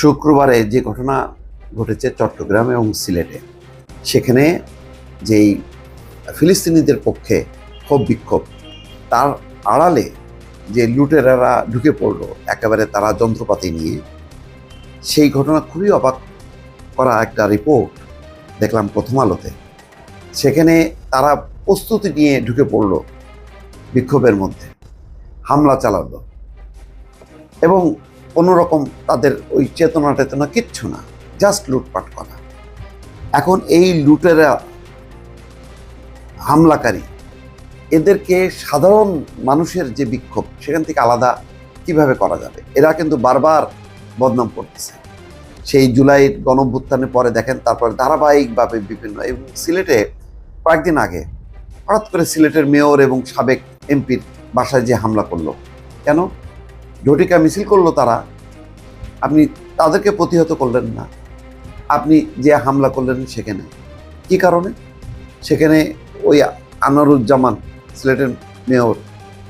শুক্রবারে যে ঘটনা ঘটেছে চট্টগ্রাম এবং সিলেটে, সেখানে যেই ফিলিস্তিনিদের পক্ষে ক্ষোভ বিক্ষোভ, তার আড়ালে যে লুটেরারা ঢুকে পড়ল, একেবারে তারা যন্ত্রপাতি নিয়ে, সেই ঘটনা খুবই অবাক করা একটা রিপোর্ট দেখলাম প্রথম আলোতে। সেখানে তারা প্রস্তুতি নিয়ে ঢুকে পড়ল বিক্ষোভের মধ্যে, হামলা চালালো এবং কোনো রকম তাদের ওই চেতনা টেতনা কিচ্ছু না জাস্ট লুটপাট করা। এখন এই লুটেরা, হামলাকারী, এদেরকে সাধারণ মানুষের যে বিক্ষোভ, সেখান থেকে আলাদা কীভাবে করা যাবে? এরা কিন্তু বারবার বদনাম করতেছে। সেই জুলাইয়ের গণভ্যুত্থানের পরে দেখেন, তারপর ধারাবাহিকভাবে বিভিন্ন, এবং সিলেটে কয়েকদিন আগে হঠাৎ করে সিলেটের মেয়র এবং সাবেক এমপির বাসায় যে হামলা করল, কেন? ঝটিকা মিছিল করল তারা, আপনি তাদেরকে প্রতিহত করলেন না। আপনি যে হামলা করলেন সেখানে, কি কারণে? সেখানে ওই আনারুজ্জামান সিলেটের মেয়র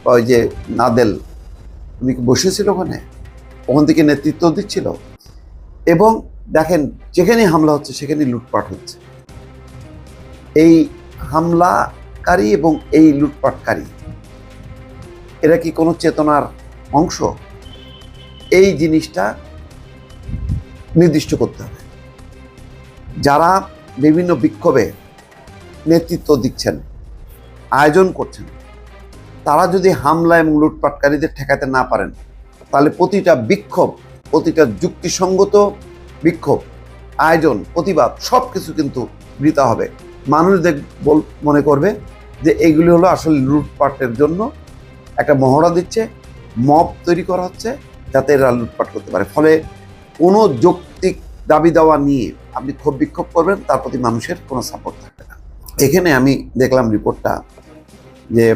বা ওই যে নাদেল, উনি কি বসেছিল ওখানে? ওখান থেকে নেতৃত্ব দিচ্ছিল। এবং দেখেন, যেখানে হামলা হচ্ছে সেখানে লুটপাট হচ্ছে। এই হামলাকারী এবং এই লুটপাটকারী, এরা কি কোনো চেতনার অংশ, এই জিনিসটা নির্দিষ্ট করতে হবে। যারা বিভিন্ন বিক্ষোভে নেতৃত্ব দিচ্ছেন, আয়োজন করছেন, তারা যদি হামলা এবং লুটপাটকারীদের ঠেকাতে না পারেন, তাহলে প্রতিটা বিক্ষোভ, প্রতিটা যুক্তিসঙ্গত বিক্ষোভ, আয়োজন, প্রতিবাদ সব কিছু কিন্তু বৃতা হবে। মানুষ দেখ মনে করবে যে এইগুলি হলো আসলে লুটপাটের জন্য একটা মহড়া দিচ্ছে মব তৈরি করা হচ্ছে যাতে এরা লুটপাট করতে পারে। ফলে কোনো যৌক্তিক দাবি দেওয়া নিয়ে আপনি ক্ষোভ বিক্ষোভ করবেন, তার প্রতি মানুষের কোনো সাপোর্ট থাকবে না। এখানে আমি দেখলাম রিপোর্টটা যে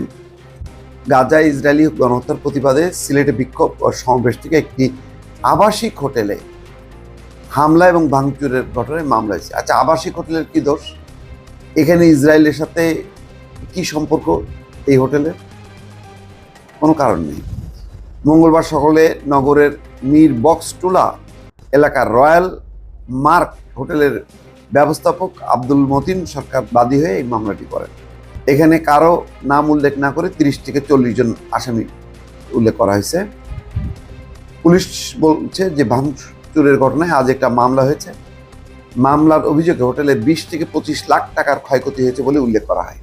গাজা ইসরায়েলি গণহত্যার প্রতিবাদে সিলেটে বিক্ষোভ ও সমাবেশ থেকে একটি আবাসিক হোটেলে হামলা এবং ভাঙচুরের ঘটনায় মামলা হয়েছে। আচ্ছা আবাসিক হোটেলের কি দোষ? এখানে ইসরায়েলের সাথে কি সম্পর্ক এই হোটেলের? কোনো কারণ নেই। মঙ্গলবার সকালে নগরের মীর বক্সটুলা এলাকার রয়্যাল মার্ক হোটেলের ব্যবস্থাপক আব্দুল মতিন সরকার বাদী হয়ে এই মামলাটি করেন। এখানে কারও নাম উল্লেখ না করে তিরিশ থেকে চল্লিশ জন আসামি উল্লেখ করা হয়েছে। পুলিশ বলছে যে ভাঙচুরের ঘটনায় আজ একটা মামলা হয়েছে। মামলার অভিযোগে হোটেলে বিশ থেকে পঁচিশ লাখ টাকার ক্ষয়ক্ষতি হয়েছে বলে উল্লেখ করা হয়।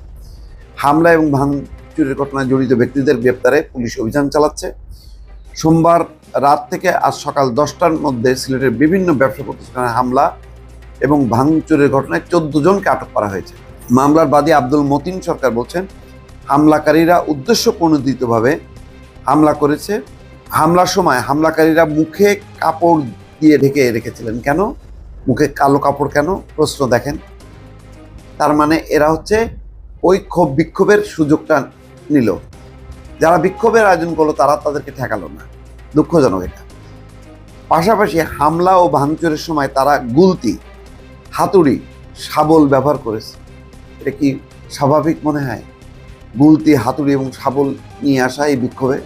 হামলা এবং ভাঙচুরের ঘটনায় জড়িত ব্যক্তিদের গ্রেপ্তারে পুলিশ অভিযান চালাচ্ছে। সোমবার রাত থেকে আজ সকাল দশটার মধ্যে সিলেটের বিভিন্ন ব্যবসা প্রতিষ্ঠানে হামলা এবং ভাঙচুরের ঘটনায় চোদ্দ জনকে আটক করা হয়েছে। মামলার বাদী আব্দুল মতিন সরকার বলছেন, হামলাকারীরা উদ্দেশ্য প্রণোদিতভাবে হামলা করেছে। হামলার সময় হামলাকারীরা মুখে কাপড় দিয়ে ঢেকে রেখেছিলেন। কেন? মুখে কালো কাপড় কেন? প্রশ্ন দেখেন। তার মানে এরা হচ্ছে ওই ক্ষোভ বিক্ষোভের সুযোগটা নিল। যারা বিক্ষোভের আয়োজন করল, তারা তাদেরকে ঠেকালো না। দুঃখজনক এটা। পাশাপাশি হামলা ও ভাঙচুরের সময় তারা গুলতি, হাতুড়ি, শাবল ব্যবহার করেছে। এটা কি স্বাভাবিক মনে হয়? গুলতি, হাতুড়ি এবং শাবল নিয়ে আসা এই বিক্ষোভে?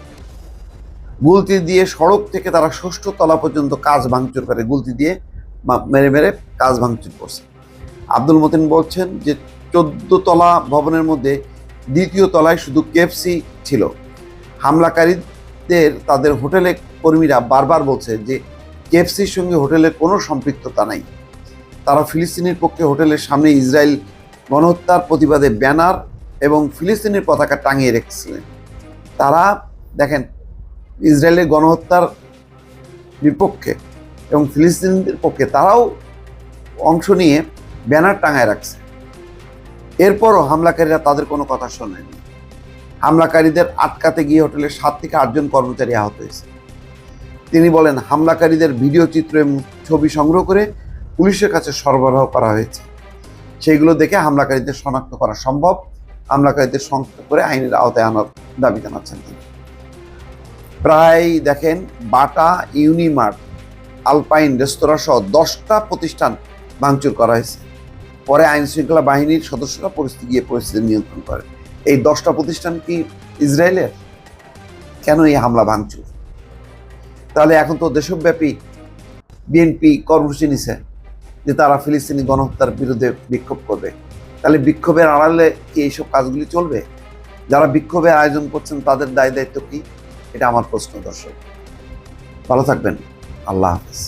গুলতি দিয়ে সড়ক থেকে তারা ষষ্ঠ তলা পর্যন্ত কাজ ভাঙচুর করে। গুলতি দিয়ে মেরে মেরে কাজ ভাঙচুর করছে। আব্দুল মতিন বলছেন যে, চোদ্দ তলা ভবনের মধ্যে দ্বিতীয় তলায় শুধু কেএফসি ছিল। হামলাকারীদের, তাদের হোটেলে কর্মীরা বারবার বলছে যে কেএফসির সঙ্গে হোটেলের কোনো সম্পৃক্ততা নাই। তারা ফিলিস্তিনের পক্ষে হোটেলের সামনে ইসরায়েল গণহত্যার প্রতিবাদে ব্যানার এবং ফিলিস্তিনের পতাকা টাঙিয়ে রেখেছিলেন। তারা, দেখেন, ইসরায়েলের গণহত্যার বিপক্ষে এবং ফিলিস্তিনিদের পক্ষে তারাও অংশ নিয়ে ব্যানার টাঙায় রাখছে। এরপরও হামলাকারীরা তাদের কোনো কথা শোনেনি হামলাকারীদের আটকাতে গিয়ে হোটেলের সাত থেকে আটজন কর্মচারী আহত হয়েছে। তিনি বলেন, হামলাকারীদের ভিডিও চিত্র এবং ছবি সংগ্রহ করে পুলিশের কাছে সরবরাহ করা হয়েছে। সেইগুলো দেখে হামলাকারীদের শনাক্ত করা সম্ভব। হামলাকারীদের শনাক্ত করে আইনের আওতায় আনার দাবি জানাচ্ছেন তিনি। প্রায় দেখেন, বাটা, ইউনিমার্ট, আলপাইন রেস্তোরাঁ সহ দশটা প্রতিষ্ঠান ভাঙচুর করা হয়েছে। পরে আইন শৃঙ্খলা বাহিনীর সদস্যরা পরিস্থিতি গিয়ে পরিস্থিতি নিয়ন্ত্রণ করে এই দশটা প্রতিষ্ঠান কি ইসরায়েলের? কেন এই হামলা ভাঙচুর? তাহলে এখন তো দেশব্যাপী বিএনপি কর্মসূচি নিছে যে তারা ফিলিস্তিনি গণহত্যার বিরুদ্ধে বিক্ষোভ করবে। তাহলে বিক্ষোভের আড়ালে কি এইসব কাজগুলি চলবে? যারা বিক্ষোভের আয়োজন করছেন তাদের দায় দায়িত্ব কি? এটা আমার প্রশ্ন, দর্শক। ভালো থাকবেন। আল্লাহ হাফিজ।